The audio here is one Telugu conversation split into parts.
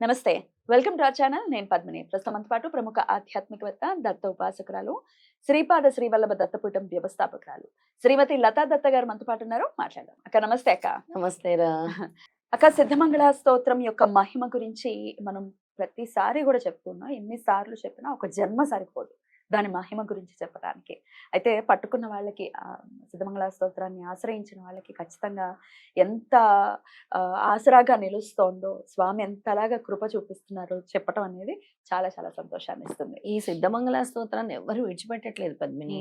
నమస్తే. Welcome to our channel. నేను పద్మిని. ప్రస్తుతం మనతో పాటు ప్రముఖ ఆధ్యాత్మికవేత్త దత్త ఉపాసకురాలు శ్రీపాద శ్రీవల్లభ దత్తపీఠం వ్యవస్థాపకురాలు శ్రీమతి లతా దత్త గారు మనతో పాటు ఉన్నారు. మాట్లాడదాం. అక్క నమస్తే అక్క. నమస్తే అక్క సిద్ధమంగళ స్తోత్రం యొక్క మహిమ గురించి మనం ప్రతిసారి కూడా చెప్తున్నాం ఎన్నిసార్లు చెప్పినా ఒక జన్మ సరిపోదు. దాని మహిమ గురించి చెప్పడానికి. అయితే పట్టుకున్న వాళ్ళకి సిద్ధమంగళ స్తోత్రాన్ని ఆశ్రయించిన వాళ్ళకి ఖచ్చితంగా ఎంత ఆసరాగా నిలుస్తోందో స్వామి ఎంతలాగా కృప చూపిస్తున్నారో చెప్పటం అనేది చాలా చాలా సంతోషాన్ని ఇస్తుంది. ఈ సిద్ధమంగళ స్తోత్రాన్ని ఎవరు విడిచిపెట్టట్లేదు పద్మిని.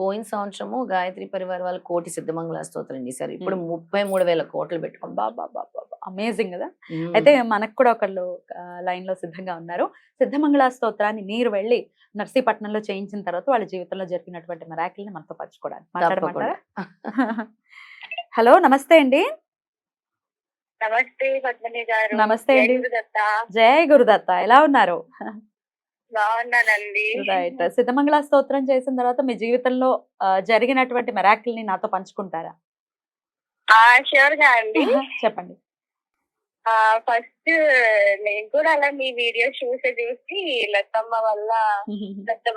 పోయిన సంవత్సరము గాయత్రి పరివార్ వాళ్ళు కోటి సిద్ధమంగళ స్తోత్రం చేశారు. ఇప్పుడు. ముప్పై మూడు వేల కోట్లు పెట్టుకున్నారు. బాబా అమేజింగ్ కదా. అయితే మనకు కూడా ఒకళ్ళు లైన్లో సిద్ధంగా ఉన్నారు. సిద్ధమంగళ స్తోత్రాన్ని మీరు వెళ్ళి నర్సీపట్నంలో చేయించిన తర్వాత వాళ్ళ జీవితంలో జరిగినటువంటి మెరాకిల్ని మనతో పంచుకోవడానికి మాట్లాడమంటారా. హలో నమస్తే అండి. నమస్తే పద్మిని గారు. నమస్తే అండి. జయ గురుదత్త. ఎలా ఉన్నారు? బాగున్నానండి. రైట్ సిద్ధమంగళ స్తోత్రం చేసిన తర్వాత మీ జీవితంలో ఆ, జరిగినటువంటి మెరాకిల్ని నాతో పంచుకుంటారా? ఆ షూర్గా అండి. చెప్పండి. ఫస్ట్ నేను కూడా అలా మీ వీడియో చూసి చూసి లతమ్మ వల్ల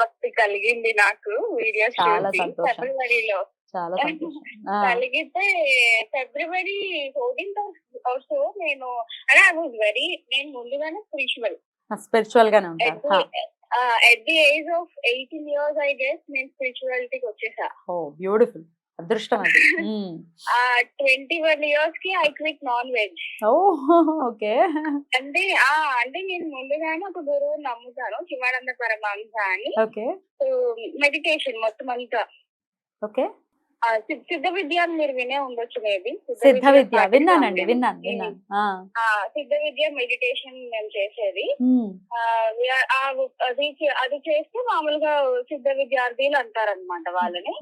భక్తి కలిగింది నాకు వీడియోస్ చూసి. ఫిబ్రవరిలో. కలిగితే ఫిబ్రవరి ఫోర్టీన్త్ ఆల్సో నేను అంటే ఐ వాజ్ వెరీ నేను ముందుగానే స్పిరిచువల్ స్పిరిచువల్ గానే ఉంటారు. At the age of eighteen years I guess నేను స్పిరిచువాలిటీకి వచ్చేసా. ఓ బ్యూటిఫుల్ అదృష్టం అది. ట్వంటీ వన్ ఇయర్స్కి I quit non veg. Okay. అంటే ఆ అంటే నేను ముందుగానే ఒక గురువు నమ్ముతాను శివానంద పరమహంస అని. ఓకే. మెడిటేషన్ మొత్తం అంతా. ఓకే. సిద్ధ విద్య మీరు వినే ఉండొచ్చు మేబీ సిద్ధ విద్య విన్నానండి విన్నాను సిద్ధ విద్య మెడిటేషన్ మేము చేసేది. అది అది చేస్తే మామూలుగా సిద్ధ విద్యార్థులు అంటారనమాట వాళ్ళని.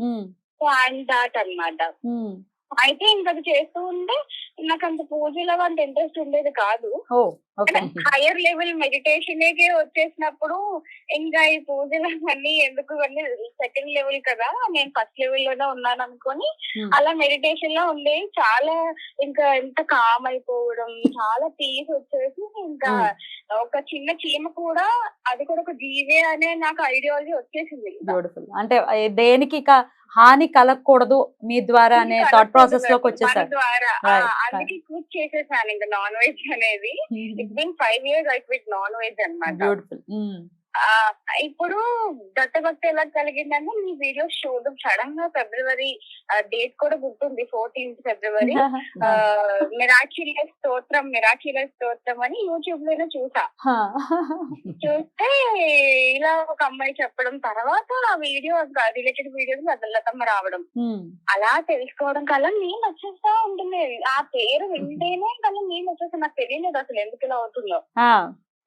సో అండ్ దాట్ అన్నమాట మ్మ్. అయితే ఇంకా అది చేస్తూ ఉంటే నాకు అంత పూజలో అంత ఇంట్రెస్ట్ ఉండేది కాదు హైయర్ లెవెల్ మెడిటేషన్ వచ్చేసినప్పుడు ఇంకా ఈ పూజలు అన్ని ఎందుకు అన్ని సెకండ్ లెవెల్ కదా నేను ఫస్ట్ లెవెల్లోనే ఉన్నాను అనుకొని మ్మ్. అలా మెడిటేషన్లో ఉండి చాలా ఇంకా ఎంత కామ్ అయిపోవడం చాలా పీస్ వచ్చేసి ఇంకా ఒక చిన్న చీమ కూడా అది కూడా ఒక జీవే అనే నాకు ఐడియాలజీ వచ్చేసింది. బ్యూటిఫుల్ అంటే దేనికి ఇక హాని కలగకూడదు మీ ద్వారా అనే థాట్ ప్రాసెస్లోకి వచ్చేసారు. ద్వారా. అందుకే క్విట్ చేసేసాను ఇంకా నాన్ వెజ్ అనేది. It's been five years I quit non veg అన్నమాట. బ్యూటిఫుల్ ఇప్పుడు దత్తభక్తి ఎలా కలిగిందంటే మీ వీడియో చూడడం సడన్గా ఫిబ్రవరి డేట్ కూడా గుర్తుంది ఫోర్టీన్త్ ఫిబ్రవరి. మిరాకిల స్తోత్రం మిరాకిల స్తోత్రం అని యూట్యూబ్లోనే చూసా చూస్తే ఇలా ఒక అమ్మాయి చెప్పడం తర్వాత ఆ వీడియో రిలేటెడ్ వీడియోస్ వదలతమ్మ రావడం. అలా తెలుసుకోవడం కల్లా నేను వచ్చేస్తా ఉంటుంది. ఆ పేరు వింటేనే కానీ నేను వచ్చేస్తా. నాకు తెలియలేదు అసలు ఎందుకు ఇలా అవుతుందో.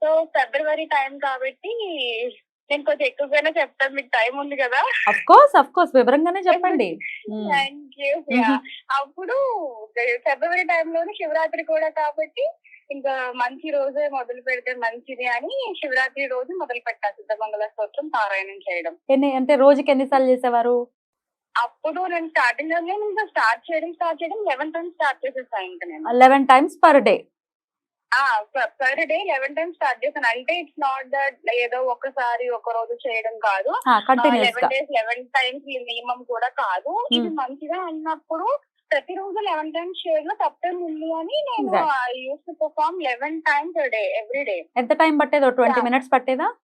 సో ఫిబ్రవరి టైం కాబట్టి నేను కొంచెం ఎక్కువగానే చెప్తాను. మీకు టైం ఉంది కదా? అఫ్ కోర్స్ అఫ్ కోర్స్ వివరంగానే చెప్పండి. యూ అప్పుడు ఫిబ్రవరి టైంలోనే శివరాత్రి కూడా కాబట్టి ఇంకా మంచి రోజే మొదలు పెడితే మంచిది అని శివరాత్రి రోజు మొదలు పెట్టా. సిద్ధమంగళ స్తోత్రం పారాయణం చేయడం. ఎన్ని అంటే రోజుకి ఎన్నిసార్లు చేసేవారు? అప్పుడు నేను స్టార్టింగ్లోనే ఇంకా స్టార్ట్ చేయడం స్టార్ట్ చేయడం లెవెన్ టైమ్స్ స్టార్ట్ చేసేసాను ఇంకా నేను. Eleven times per day per day eleven times start చేశాను. అంటే ఇట్స్ నాట్ దట్ ఏదో ఒకసారి ఒక రోజు చేయడం కాదు. లెవెన్ డేస్ లెవెన్ టైమ్స్ నియమం కూడా కాదు. ఇది Hmm. మంచిగా అన్నప్పుడు ప్రతిరోజు లెవెన్ టైమ్స్ చేయడంలో తప్పేం ఉంది అని నేను. Used to perform eleven times day every day ఎంత టైం పట్టేదో? ట్వంటీ. మినిట్స్ పట్టేదా?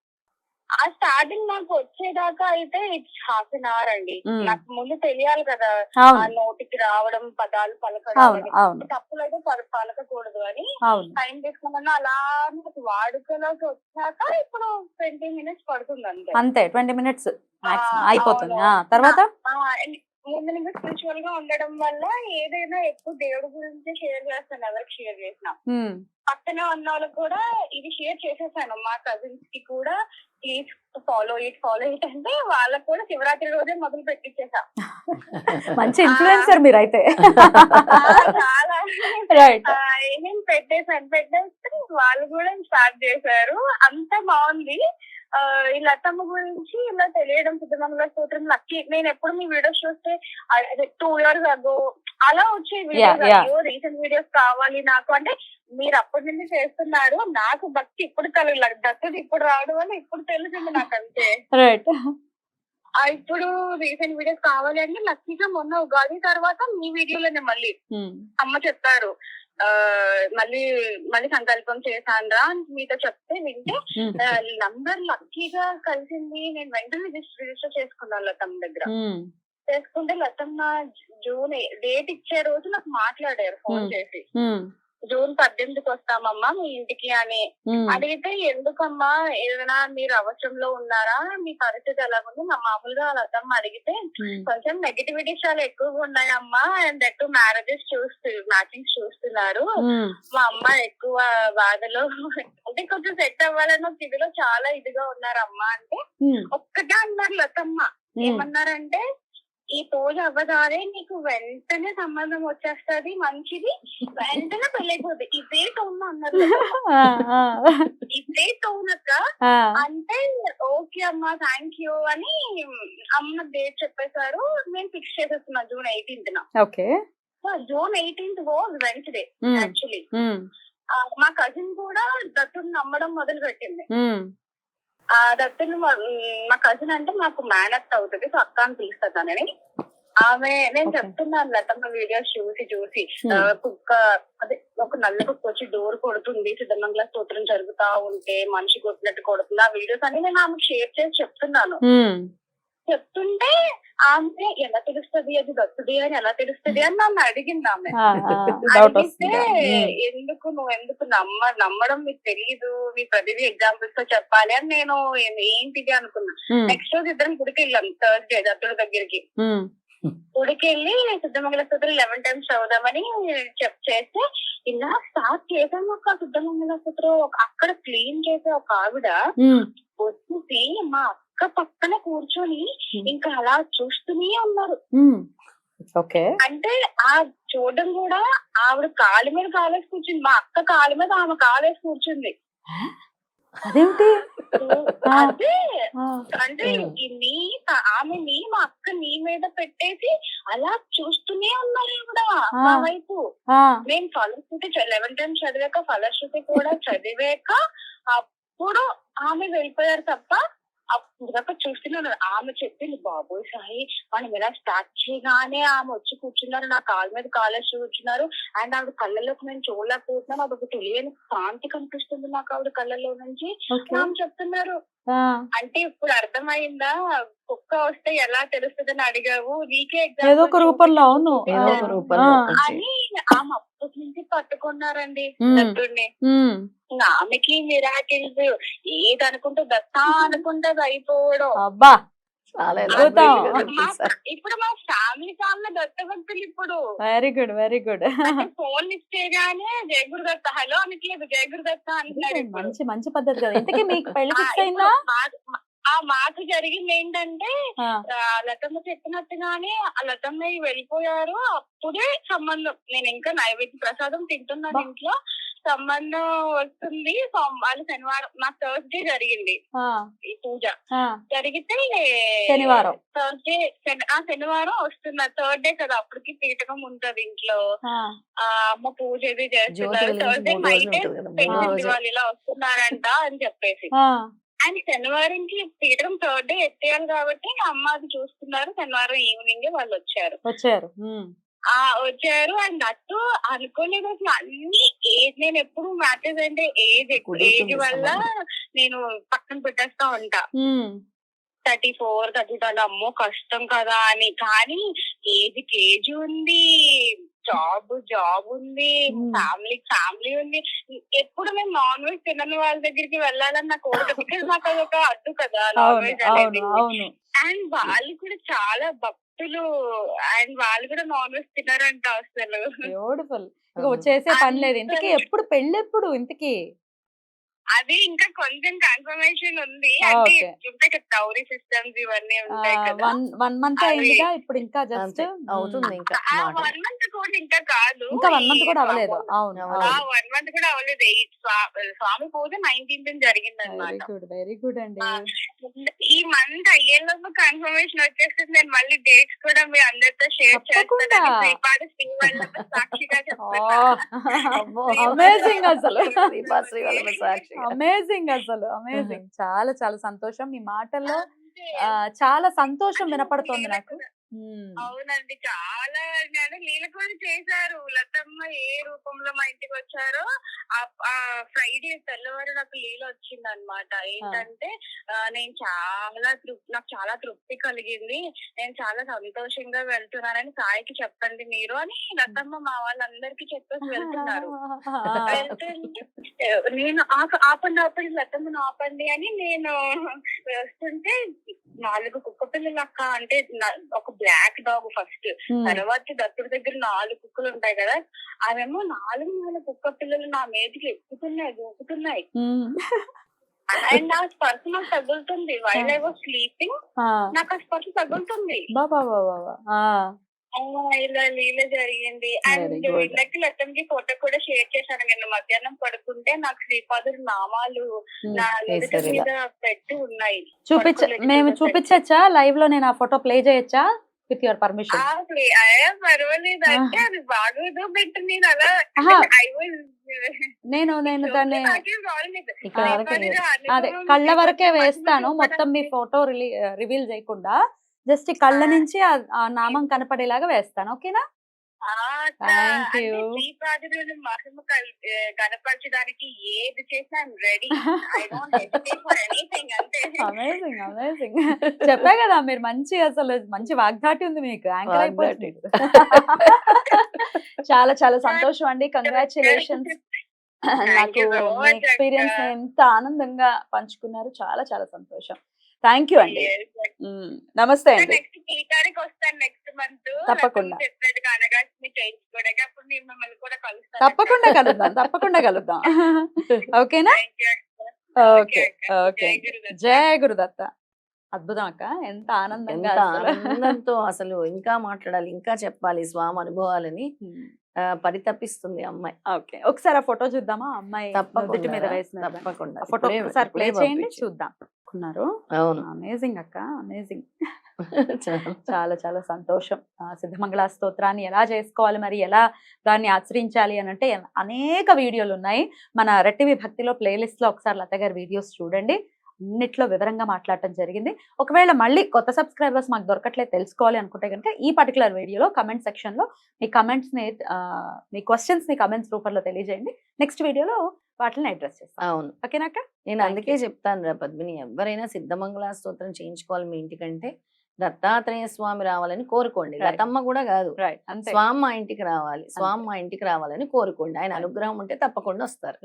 ఆ స్టార్టింగ్ నాకు వచ్చేదాకా అయితే ఇట్స్ హాఫ్ అన్ అవర్ అండి. నాకు ముందు తెలియాలి కదా ఆ నోటికి రావడం పదాలు పలకడం తప్పులు అయితే పల- పలకకూడదు అని టైం తీసుకున్నా అలా నాకు వాడుకలోకి వచ్చాక ఇప్పుడు ట్వంటీ మినిట్స్ పడుతుంది అంతే. అంతే ట్వంటీ మినిట్స్ అయిపోతుంది. తర్వాత? ముందు స్పిరిచువల్గా ఉండడం వల్ల ఏదైనా ఎక్కువ దేవుడి గురించి షేర్ చేస్తాను ఎవరికి షేర్ చేసిన. పక్కన ఉన్న వాళ్ళకి కూడా ఇది షేర్ చేసేసాను. మా కజిన్స్కి కూడా please follow it follow it అంటే వాళ్ళకి కూడా శివరాత్రి రోజే మొదలు పెట్టించేసా మంచి ఇన్ఫ్లుయెన్సర్ మీరైతే. చాలా. రైట్ ఆ, ఏమేం పెట్టేసాను పెట్టేస్తే వాళ్ళు కూడా స్టార్ట్ చేశారు. అంత బాగుంది. ఈ లతమ్మ గురించి ఇలా తెలియడం సిద్ధమంగళ స్తోత్రం లక్కీ నేను ఎప్పుడు మీ వీడియోస్ చూస్తే టూ ఇయర్స్ అగో అలా వచ్చే వీడియోస్ రీసెంట్ వీడియోస్ కావాలి నాకు. అంటే మీరు అప్పటి నుంచి చేస్తున్నారు నాకు భక్తి ఇప్పుడు కలు దత్తుడు ఇప్పుడు రావడం వల్ల ఇప్పుడు తెలిసింది నాకు అంతే. రైట్ ఇప్పుడు రీసెంట్ వీడియోస్ కావాలి అంటే లక్కీగా మొన్న ఉగాది తర్వాత మీ వీడియోలోనే మళ్ళీ అమ్మ చెప్పారు. ఆ మళ్ళీ మళ్ళీ సంకల్పం చేశాన్రా అని మీతో చెప్తే వింటే నంబర్ లక్కీగా కలిసింది. నేను వెంటనే రిజిస్టర్ రిజిస్టర్ చేసుకున్నాను లతమ్మ దగ్గర. చేసుకుంటే లతమ్మ జూన్ డేట్ ఇచ్చే రోజు నాకు మాట్లాడారు ఫోన్. చేసి. జూన్ పద్దెనిమిదికి వస్తామమ్మా మీ ఇంటికి అని. అడిగితే ఎందుకమ్మా? ఏదైనా మీరు అవసరంలో ఉన్నారా? మీ పరిస్థితి ఎలా ఉంది నా మామూలుగా లతమ్మ అడిగితే కొంచెం నెగిటివిటీస్ చాలా ఎక్కువగా ఉన్నాయమ్మా. అండ్ ఎక్కువ మ్యారేజెస్ చూస్తు మ్యాచింగ్స్ చూస్తున్నారు. మా అమ్మ ఎక్కువ బాధలో అంటే కొంచెం సెట్ అవ్వాలని ఇదిలో చాలా ఇదిగా ఉన్నారమ్మా అంటే ఒక్కటే అన్నారు లతమ్మ. ఏమన్నారంటే ఈ పూజ అవ్వగానే నీకు వెంటనే సంబంధం వచ్చేస్తది మంచిది. వెంటనే పెళ్ళైపోద్ది. ఇదే టౌన్ అన్నారు. ఇదే టౌన్ అక్క. అంటే ఓకే అమ్మా థ్యాంక్ యూ అని అమ్మ డేట్ చెప్పేశారు. నేను ఫిక్స్ చేసేస్తున్నా జూన్ ఎయిటీన్త్ న. Okay. June eighteenth was Wednesday actually మా కజిన్ కూడా దత్తుని నమ్మడం మొదలు పెట్టింది ఆ దత్తుని మా- కజిన్ అంటే మాకు మేనత్ అవుతుంది సో అక్క అని పిలుస్తుంది తనని ఆమె నేను. చెప్తున్నాను లతమ్మ వీడియోస్ చూసి చూసి. ఆ, కుక్క అదే ఒక నల్ల కుక్క వచ్చి డోర్ కొడుతుంది సిద్ధమంగళ స్తోత్రం జరుగుతా ఉంటే మనిషి కొట్టినట్టు కొడుతుంది. ఆ వీడియోస్ అన్ని నేను ఆమెకు షేర్ చేసి చెప్తున్నాను. చెప్తుంటే ఆమె ఎలా తెలుస్తుంది? అది దత్తుడి అని ఎలా తెలుస్తుంది? అని నన్ను అడిగింది ఆమె. అడిగితే ఎందుకు నువ్వు ఎందుకు నమ్మ నమ్మడం మీకు తెలియదు మీ ప్రతిదీ ఎగ్జాంపుల్స్తో చెప్పాలి అని నేను ఏంటిది అనుకున్నా. నెక్స్ట్ రోజు ఇద్దరం గుడికి వెళ్ళాం థర్స్డే దత్తుడి దగ్గరికి. గుడికి వెళ్ళి సిద్ధమంగళ స్తోత్రం లెవెన్ టైమ్స్ చదువుదామని చెప్ చేస్తే ఇలా స్టార్ట్ చేసాం ఒక సిద్ధమంగళ స్తోత్రం ఒక- అక్కడ క్లీన్ చేసే ఒక ఆవిడ వచ్చేసి మా అక్క పక్కన కూర్చొని ఇంకా అలా చూస్తూనే ఉన్నారు. ఓకే అంటే ఆ చూడడం కూడా ఆవిడ కాలు మీద కాలేసి కూర్చుంది. మా అక్క కాలు మీద ఆమె కాలేసి కూర్చుంది. అదేంటి? ఆ. అదే. ఆ, అంటే ఈ నీ ఆమె నీ మా అక్క నీ మీద పెట్టేసి అలా చూస్తూనే ఉన్నారు ఆవిడ మా ఆ. వైపు నేను ఫలశ్రుతి లెవెన్ టైమ్స్ చదివాక ఫలశ్రుతి కూడా చదివాక అప్పుడు ఆమె వెళ్ళిపోయారు తప్ప అప్పుడు దాకా చూస్తున్నాను. ఆమె చెప్పింది బాబోయ్ సాయి మనం ఇలా స్టార్ట్ చేయగానే ఆమె వచ్చి కూర్చున్నారు. నా కాళ్ళ మీద కాలేసి కూర్చున్నారు. అండ్ ఆవిడ కళ్ళలోకి నేను చూడలేకపోతున్నాను అది ఒక తెలియని కాంతి కనిపిస్తుంది నాకు ఆవిడ కళ్ళలో నుంచి. ఆమె చెప్తున్నారు. ఆ, అంటే ఇప్పుడు అర్థమైందా? కుక్క వస్తే ఎలా తెలుస్తుందని అడిగావు. నీకే ఏదో ఒక రూపంలో అవును. అని ఆమె అప్పటి నుంచి పట్టుకున్నారండి ఉమ్, ఇంకా ఆమెకి మిరాకిల్స్ ఏది అనుకుంటే దత్తా అనుకుంటే అయిపోవడం అబ్బా. ఇప్పుడు మా ఫ్యామిలీ ఫ్యామిలీ దత్త భక్తులు ఇప్పుడు. Very good very good. Phone ఇస్తే గానే జయ గురుదత్త హలో అనట్లేదు జయ గురుదత్త అంటున్నారు ఇప్పుడు. మంచి మంచి పద్ధతి కదా. ఇంతకీ మీకు పెళ్ళి ఆ, ఫిక్స్ అయిందా? ఆ మాకు జరిగింది ఏంటంటే లతమ్మ చెప్పినట్టుగానే ఆ లతమ్మ వెళ్ళిపోయారు. అప్పుడే సంబంధం. నేను ఇంకా నైవేద్య ప్రసాదం తింటున్నాను. ఇంట్లో. సంబంధం వస్తుంది. వాళ్ళు శనివారం నాకు థర్స్డే జరిగింది. ఆ, ఈ పూజ. ఆ, జరిగితే శనివారం. థర్స్డే ఆ శనివారం వస్తున్నా థర్డ్ డే కదా అప్పటికి పీఠకం ఉంటది ఇంట్లో. ఆ, అమ్మ పూజ ఇది చేస్తున్నారు థర్స్డే నైట్ రోజులు వాళ్ళు ఇలా వస్తున్నారంట అని చెప్పేసి. ఆ, అండ్ శనివారంకి పీఠం థర్డ్ డే ఎత్తేయాలి కాబట్టి అమ్మ అది చూస్తున్నారు. శనివారం ఈవినింగ్ వాళ్ళు వచ్చారు. వచ్చారు. ఆ వచ్చారు అండ్ అటు అనుకోలేదు అసలు. అన్ని ఏజ్ నేను ఎప్పుడు మ్యాచెస్ అంటే ఏజ్ ఏజ్ వల్ల నేను పక్కన పెట్టేస్తా ఉంటా. థర్టీ ఫోర్ థర్టీ టూ అమ్మో కష్టం కదా అని. కానీ ఏజ్ కేజ్ ఉంది జాబ్ జాబ్ ఉంది. ఫ్యామిలీ ఫ్యామిలీ ఉంది. ఎప్పుడు మేము నాన్ వెజ్ తినని వాళ్ళ దగ్గరికి వెళ్ళాలని నాకు కోరిక బికాజ్ నాకు అదొక అడ్డు కదా నాన్ వెజ్ అనేది. అండ్ వాళ్ళు కూడా చాలా భక్తులు అండ్ వాళ్ళు కూడా నాన్ వెజ్ తినారంట అసలు. బ్యూటిఫుల్ ఇక. చేసే పని లేదు. ఇంతకీ ఎప్పుడు పెళ్ళి ఎప్పుడు ఇంతకీ? అది ఇంకా కొంచెం కన్ఫర్మేషన్ ఉంది. అంటే Okay. ఉంటాయి కదా డౌరీ సిస్టమ్స్ ఇవన్నీ ఉంటాయి కదా. వన్ వన్ మంత్ అవి- అయిందిగా ఇప్పుడు ఇంకా జస్ట్ అవుతుంది ఇంకా వన్ మంత్ కూడా ఇంకా కాదు. ఇంకా వన్ మంత్ కూడా అవ్వలేదు. అవును. వన్ మంత్ కూడా అవ్వలేదు. స్వామి పూజ నైన్టీన్త్ జరిగింది వెరీ అనమాట గుడ్ వెరీ గుడ్ అండి. ఈ మంత్ అయ్యేలోపు కన్ఫర్మేషన్ వచ్చేసింది నేను మళ్ళీ డేట్స్ కూడా మీ అందరితో షేర్. చేస్తాను శ్రీపాద శ్రీవల్లభ సాక్షిగా చెప్తున్నా. అబ్బో. అమేజింగ్ అసలు. శ్రీపాద శ్రీవల్లభ సాక్షి అమేజింగ్ అసలు అమేజింగ్. చాలా చాలా సంతోషం. మీ మాటల్లో ఆ, చాలా సంతోషం వినపడుతోంది నాకు. అవునండి. చాలా నేను లీల కూడా చేశారు. లతమ్మ ఏ రూపంలో మా ఇంటికి వచ్చారో ఆ ఫ్రైడే తెల్లవారు నాకు లీల వచ్చింది అనమాట ఏంటంటే నేను చాలా తృప్తి నాకు చాలా తృప్తి కలిగింది. నేను చాలా సంతోషంగా వెళ్తున్నానని సాయికి చెప్పండి మీరు అని లతమ్మ మా వాళ్ళందరికీ చెప్పేసి వెళ్తున్నారు. నేను ఆప- ఆపండి ఆపండి లతమ్మను ఆపండి అని నేను వస్తుంటే నాలుగు కుక్క పిల్లలు అక్క అంటే ఒక బ్లాక్ డాగ్ ఫస్ట్. తర్వాత దత్తుడి దగ్గర నాలుగు కుక్కలు ఉంటాయి కదా అవేమో నాలుగు నాలుగు కుక్క పిల్లలు నా మీదకి ఎక్కుతున్నాయి దూకుతున్నాయి. అండ్ ఆ స్పర్శ నాకు తగులుతుంది. వైల్ ఐ వాజ్ స్లీపింగ్ నాకు ఆ స్పర్శ తగులుతుంది. ఇలా లీల జరిగింది. అండ్. వీళ్ళకి లతంకి ఫోటో కూడా షేర్ చేశాను నిన్న మధ్యాహ్నం పడుకుంటే నాకు శ్రీపాదుడు నామాలు మ్మ్. నా. మీద పెట్టి ఉన్నాయి. చూపించ మేము చూపించచ్చా లైవ్లో నేను ఆ ఫోటో ప్లే చేయొచ్చా? విత్ యువర్ పర్మిషన్ పర్వాలేదు. అంటే అది బాగోదు బట్ నేను అలా ఆహా. ఐ వాజ్ నేను నేను దాన్ని ఇక్కడ అదే కళ్ళ వరకే వేస్తాను. మొత్తం మీ ఫోటో రివీల్ చేయకుండా. జస్ట్ కళ్ళ నుంచి ఆ- నామం కనపడేలాగా వేస్తాను ఓకేనా? మహిమ కనపరచడానికి ఏది చేసినా రెడీ. Amazing amazing. చెప్పా కదా మీరు మంచి అసలు మంచి వాగ్దాటి ఉంది మీకు యాంకర్ అయిపోతుంది చాలా చాలా సంతోషం అండి. కంగ్రాచులేషన్స్ నాకు ఎక్స్పీరియన్స్. ఎంత ఆనందంగా పంచుకున్నారు. చాలా చాలా సంతోషం. థ్యాంక్ యూ అండి. నమస్తే అండి నెక్స్ట్ టీకారికి వస్తాను నెక్స్ట్ మంత్ తప్పకుండా. తప్పకుండా కలుద్దాం తప్పకుండా కలుద్దాం ఓకేనా Thank you, అక్క. ఓకే. ఓకే జై గురుదత్త. జయ గురుదత్త అద్భుతం అక్క ఎంత ఆనందంగా. ఆనందంతో అసలు ఇంకా మాట్లాడాలి ఇంకా చెప్పాలి స్వామి అనుభవాలని పరితపిస్తుంది అమ్మాయి. ఓకే. ఒకసారి ఆ ఫోటో చూద్దామా? అమ్మాయి నుదుటి మీద తప్పకుండా. వేసిన తప్పకుండా ఫోటో ఒకసారి ప్లే చేయండి. చూద్దాం. ఉన్నారు అవును. అమేజింగ్ అక్క అమేజింగ్ చాలా. చాలా సంతోషం. సిద్ధమంగళ స్తోత్రాన్ని ఎలా చేసుకోవాలి మరి? ఎలా దాన్ని ఆచరించాలి అని అంటే అనేక వీడియోలు ఉన్నాయి. మన రెట్టివి భక్తిలో ప్లేలిస్ట్లో ఒకసారి లత గారి వీడియోస్ చూడండి. అన్నిట్లో వివరంగా మాట్లాడటం జరిగింది. ఒకవేళ మళ్ళీ కొత్త సబ్స్క్రైబర్స్ మాకు దొరకట్లేదు తెలుసుకోవాలి అనుకుంటే కనుక ఈ పర్టికులర్ వీడియోలో కమెంట్ సెక్షన్లో మీ కమెంట్స్ని ఆ, మీ క్వశ్చన్స్ని కమెంట్స్ రూపంలో తెలియజేయండి. నెక్స్ట్ వీడియోలో వాటిని అడ్రస్ చేస్తాం. అవును. ఓకేనాక నేను అందుకే చెప్తాను రా పద్మిని ఎవరైనా సిద్ధమంగళ స్తోత్రం చేయించుకోవాలి మీ ఇంటికంటే దత్తాత్రేయ స్వామి రావాలని కోరుకోండి. లతమ్మ కూడా కాదు. రైట్ స్వామి మా ఇంటికి రావాలి. స్వామి మా ఇంటికి రావాలని కోరుకోండి. ఆయన అనుగ్రహం ఉంటే తప్పకుండా వస్తారు.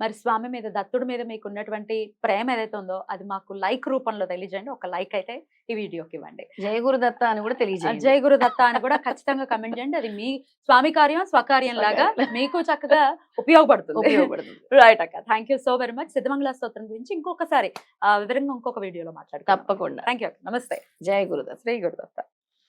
మరి స్వామి మీద దత్తుడి మీద మీకు ఉన్నటువంటి ప్రేమ ఏదైతే ఉందో అది మాకు లైక్ రూపంలో తెలియజేయండి. ఒక లైక్ అయితే ఈ వీడియోకి ఇవ్వండి జయ గురు దత్త అని కూడా తెలియజేయండి. జై గురు దత్త అని కూడా ఖచ్చితంగా కమెంట్ చేయండి. అది మీ స్వామి కార్యం స్వకార్యం లాగా మీకు చక్కగా ఉపయోగపడుతుంది. ఉపయోగపడుతుంది. రైట్ అక్క. Thank you so very much Siddhamangala స్తోత్రం గురించి ఇంకొకసారి ఆ, వివరంగా ఇంకొక వీడియోలో మాట్లాడుకుందాం. తప్పకుండా. థ్యాంక్ యూ నమస్తే. జయ గురుదత్త శ్రీ గురుదత్త